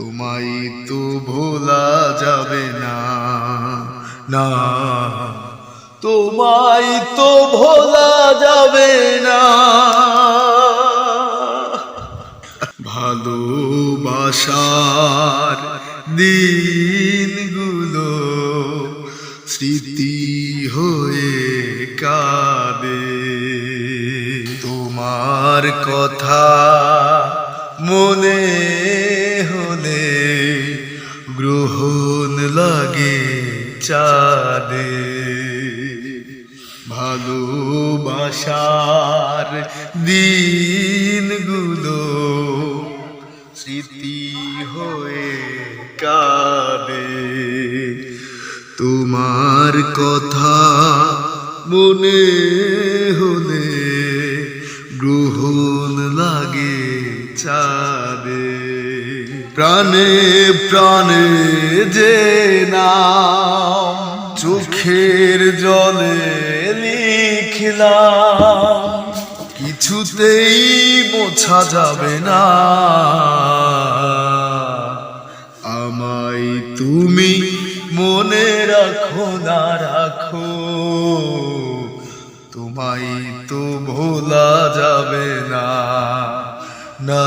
তোমায় তো ভোলা যাবে না না। তোমায় তো ভোলা যাবে না। ভালোবাসার দিনগুলো স্মৃতি হয়ে কাঁদে। তোমার কথা মনে লাগে চাঁদে। ভালোবাসার দিনগুলো স্মৃতি হয়ে কাঁদে। তোমার কথা মনে হলে গ্রহণ লাগে চাঁদে। প্রাণে প্রাণে যে নাম চোখের জলে লিখলাম, কিছুতেই মোছা যাবে না। আমায় তুমি মনে রাখো না রাখো, তোমায় তো ভোলা যাবে না না।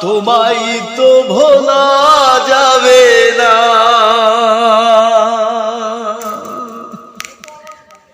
তোমায় তো ভোলা যাবে